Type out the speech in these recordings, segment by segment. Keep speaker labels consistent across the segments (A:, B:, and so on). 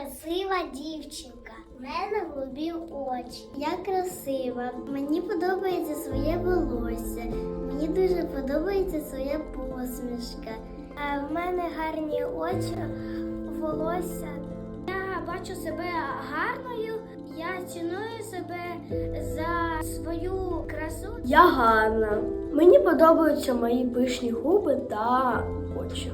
A: красива дівчинка. У мене голубі очі. Я красива. Мені подобається своє волосся. Мені дуже подобається своя посмішка. А в мене гарні очі, волосся. Я бачу себе гарною. Я ціную себе за свою красу.
B: Я гарна. Мені подобаються мої пишні губи та очі.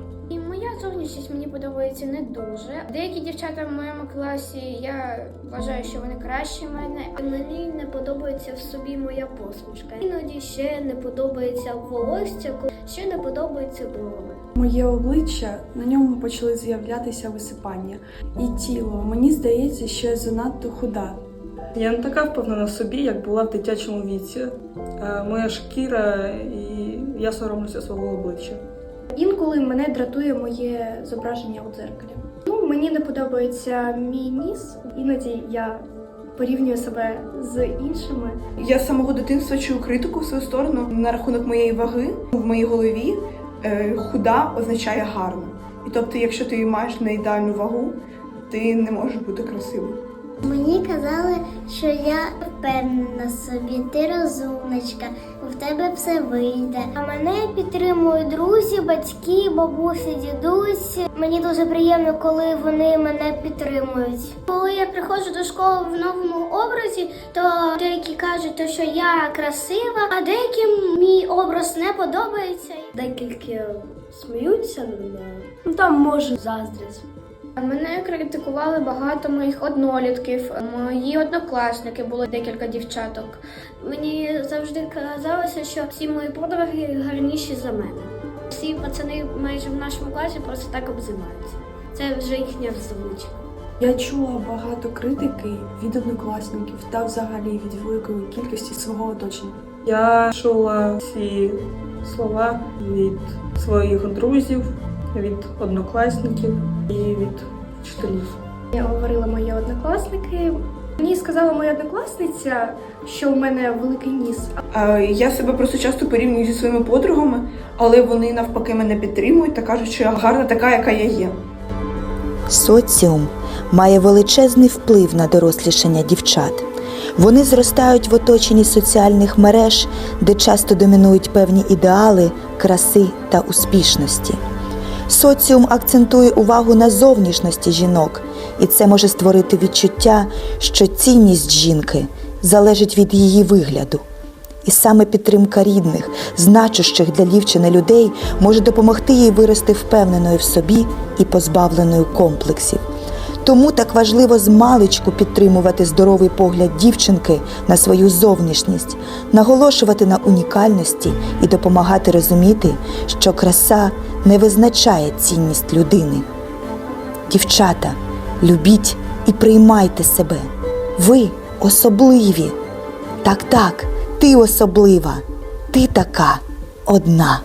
C: І моя мені подобається не дуже. Деякі дівчата в моєму класі я вважаю, що вони кращі мене.
B: Мені не подобається в собі моя посмішка. Іноді ще не подобається волосся, ще не подобається брови.
D: Моє обличчя на ньому почали з'являтися висипання і тіло. Мені здається, що я занадто худа.
E: Я не така впевнена в собі, як була в дитячому віці. Е, Моя шкіра і я соромлюся свого обличчя.
F: Інколи мене дратує моє зображення у дзеркалі. Ну, мені не подобається мій ніс. Іноді я порівнюю себе з іншими.
G: Я з самого дитинства чую критику в свою сторону на рахунок моєї ваги. В моїй голові е, худа означає гарно. І тобто, якщо ти маєш не ідеальну вагу, ти не можеш бути красивим.
A: Мені казали, що я впевнена собі, ти розумничка, в тебе все вийде. А мене підтримують друзі, батьки, бабусі, дідусь. Мені дуже приємно, коли вони мене підтримують. Коли я приходжу до школи в новому образі, то деякі кажуть, що я красива, а деяким мій образ не подобається.
B: Декілька сміються мною. Ну там може заздрість.
C: Мене критикували багато моїх однолітків, мої однокласники було декілька дівчаток.
B: Мені завжди казалося, що всі мої подруги гарніші за мене. Всі пацани майже в нашому класі просто так обзиваються. Це вже їхня звичка.
D: Я чула багато критики від однокласників та взагалі від великої кількості свого оточення.
E: Я чула ці слова від своїх друзів, від однокласників і від вчителів.
F: Я говорила мої однокласники. Мені сказала моя однокласниця, що в мене великий ніс.
G: Я себе просто часто порівнюю зі своїми подругами, але вони навпаки мене підтримують та кажуть, що я гарна така, яка я є.
H: Соціум має величезний вплив на дорослішання дівчат. Вони зростають в оточенні соціальних мереж, де часто домінують певні ідеали, краси та успішності. Соціум акцентує увагу на зовнішності жінок, і це може створити відчуття, що цінність жінки залежить від її вигляду. І саме підтримка рідних, значущих для дівчини людей, може допомогти їй вирости впевненою в собі і позбавленою комплексів. Тому так важливо з маличку підтримувати здоровий погляд дівчинки на свою зовнішність, наголошувати на унікальності і допомагати розуміти, що краса не визначає цінність людини. Дівчата, любіть і приймайте себе. Ви особливі. Так, так, ти особлива. Ти така одна.